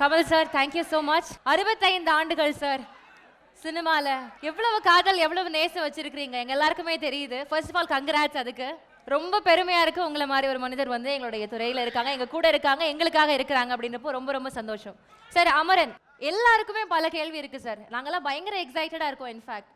Kamal sir thank you so much அறுபத்தைந்து ஆண்டுகள் sir சினிமாவில் எவ்வளவு காதல் எவ்வளவு நேசம் வச்சிருக்கிறீங்க? எங்க எல்லாருக்குமே தெரியுது. ஃபர்ஸ்ட் ஆஃப் ஆல் கங்க்ராட்ஸ் அதுக்கு. ரொம்ப பெருமையா இருக்கு உங்களை மாதிரி ஒரு மனிதர் வந்து எங்களுடைய துறையில இருக்காங்க. எங்க கூட இருக்காங்க எங்களுக்காக இருக்கிறாங்க அப்படின்றப்போ ரொம்ப ரொம்ப சந்தோஷம். சார் அமரன் எல்லாருக்குமே பல கேள்வி இருக்கு சார் நாங்கெல்லாம் பயங்கர எக்ஸைட்டடா இருக்கோம் இன்ஃபேக்ட்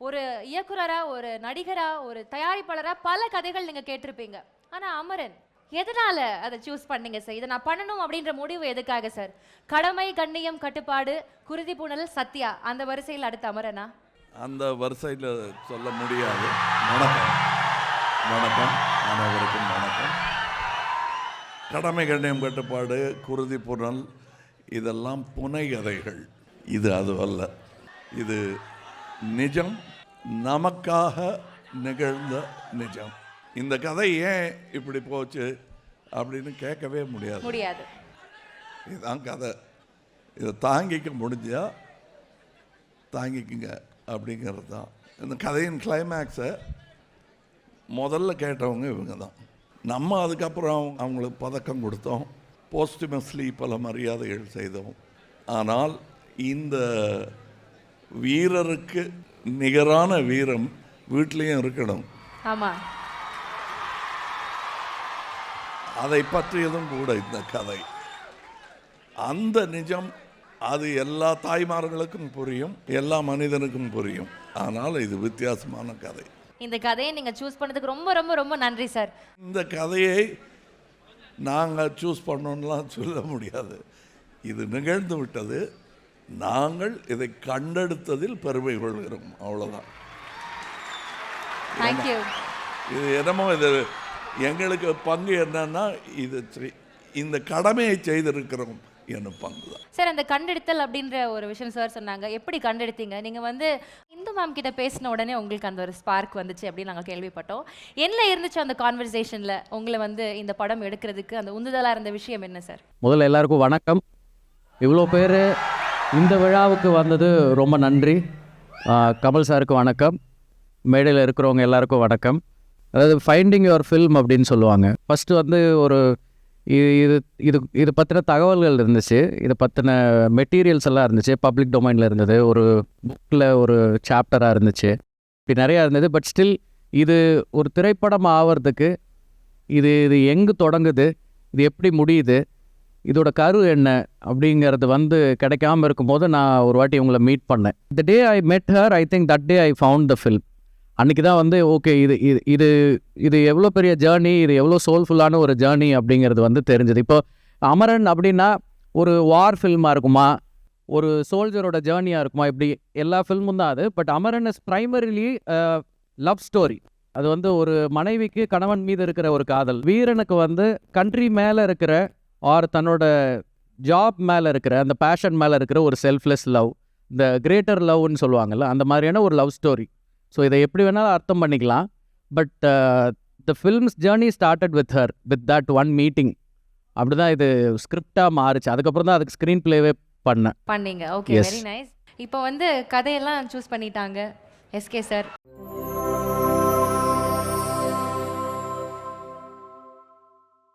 ஒரு இயக்குனரா ஒரு நடிகரா ஒரு தயாரிப்பாளரா பல கதைகள் நீங்க கேட்டிருப்பீங்க. ஆனா அமரன் எதனால அதை சூஸ் பண்ணீங்க சார் இதை நான் பண்ணணும் அப்படின்ற முடிவு எதுக்காக சார் கடமை கண்ணியம் கட்டுப்பாடு குருதி புனல் சத்யா அந்த வரிசையில் அடுத்த அமரனா? அந்த வரிசையில் சொல்ல முடியாது. வணக்கம். வணக்கம். அனைவருக்கும் வணக்கம். கடமை கண்ணியம் கட்டுப்பாடு குருதி புனல் இதெல்லாம் புனைகதைகள் இது அதுவல்ல இது நிஜம். நமக்காக நிகழ்ந்த நிஜம். இந்த கதை ஏன் இப்படி போச்சு அப்படின்னு கேட்கவே முடியாது. முடியாது. இதுதான் கதை. இதை தாங்கிக்க முடிஞ்சா தாங்கிக்குங்க அப்படிங்கிறது தான். இந்த கதையின் கிளைமேக்ஸை முதல்ல கேட்டவங்க இவங்க தான். நம்ம அதுக்கப்புறம் அவங்க- அவங்களுக்கு பதக்கம் கொடுத்தோம். போஸ்டுமஸ்லி பல மரியாதைகள் செய்தோம். ஆனால் இந்த வீரருக்கு நிகரான வீரம் வீட்லேயும் இருக்கணும். ஆமா. அதை பற்றியதும் கூட இந்த கதை. அந்த நிஜம் அது எல்லா தாய்மார்களுக்கும் புரியும் எல்லா மனிதனுக்கும் புரியும். ஆனால் இது வித்தியாசமான கதை. இந்த கதையை நீங்க சூஸ் பண்ணதுக்கு ரொம்ப ரொம்ப ரொம்ப நன்றி சார் இந்த கதையை நாங்கள் சூஸ் பண்ணோம்லாம் சொல்ல முடியாது. இது நிகழ்ந்து விட்டது. நாங்கள் இதை கண்டெடுத்ததில் பெருமை கொள்கிறோம். அவ்வளோதான் இது என்னமோ இது எங்களுக்கு பங்கு என்னன்னா இது இந்த கடமையை செய்திருக்கிறோம் என்னும் பங்கு தான். சார் அந்த கண்டெடுத்தல் அப்படின்ற ஒரு விஷயம் சார் சொன்னாங்க. எப்படி கண்டெடுத்தீங்க? நீங்க வந்து இந்து மேம் கிட்ட பேசின உடனே உங்களுக்கு அந்த ஒரு ஸ்பார்க் வந்துச்சு அப்படின்னு நாங்க கேள்விப்பட்டோம். என்ன இருந்துச்சு அந்த கான்வர்சேஷன்ல உங்களை வந்து இந்த படம் எடுக்கிறதுக்கு அந்த உந்துதலா இருந்த விஷயம் என்ன சார்? முதல்ல எல்லாருக்கும் வணக்கம். இவ்வளோ பேர் இந்த விழாவுக்கு வந்தது ரொம்ப நன்றி. கமல் சாருக்கு வணக்கம். மேடையில் இருக்கிறவங்க எல்லாருக்கும் வணக்கம். அதாவது ஃபைண்டிங் யுவர் ஃபில்ம் அப்படின்னு சொல்லுவாங்க. ஃபஸ்ட்டு வந்து ஒரு இது இது இது இது பற்றின தகவல்கள் இருந்துச்சு. இதை பற்றின மெட்டீரியல்ஸ் எல்லாம் இருந்துச்சு. பப்ளிக் டொமைனில் இருந்தது. ஒரு புக்கில் ஒரு சாப்டராக இருந்துச்சு. இப்படி நிறையா இருந்தது. பட் ஸ்டில் இது ஒரு திரைப்படம் ஆவறதுக்கு இது இது எங்கே தொடங்குது? இது எப்படி முடியுது? இதோட கரு என்ன? அப்படிங்கிறது வந்து கிடைக்காம இருக்கும்போது நான் ஒரு வாட்டி உங்களை மீட் பண்ணேன். The day I met her I think that day I found the film அன்றைக்கி தான் வந்து ஓகே இது இது இது இது எவ்வளோ பெரிய ஜேர்னி இது எவ்வளோ சோல்ஃபுல்லான ஒரு ஜேர்னி அப்படிங்கிறது வந்து தெரிஞ்சது. இப்போ அமரன் அப்படின்னா ஒரு வார் ஃபில்மாக இருக்குமா? ஒரு சோல்ஜரோட ஜேர்னியாக இருக்குமா? இப்படி எல்லா ஃபில்மும் தான் அது. But Amaran is primarily love story அது வந்து ஒரு மனைவிக்கு கணவன் மீது இருக்கிற ஒரு காதல். வீரனுக்கு வந்து கண்ட்ரி மேலே இருக்கிற ஆர் தன்னோட ஜாப் மேலே இருக்கிற அந்த பேஷன் மேலே இருக்கிற ஒரு செல்ஃப்லெஸ் லவ் இந்த கிரேட்டர் லவ்னு சொல்லுவாங்கல்ல அந்த மாதிரியான ஒரு லவ் ஸ்டோரி ஸோ இதை எப்படி வேணாலும் அர்த்தம் பண்ணிக்கலாம். But the film's journey started with her with that one meeting அப்படி தான் இது ஸ்கிரிப்டாக மாறுச்சு. அதுக்கப்புறம் தான் அதுக்கு ஸ்க்ரீன் ப்ளேவே பண்ணேன். பண்ணீங்க. ஓகே. வெரி நைஸ் இப்போ வந்து கதையெல்லாம் சூஸ் பண்ணிட்டாங்க. SK sir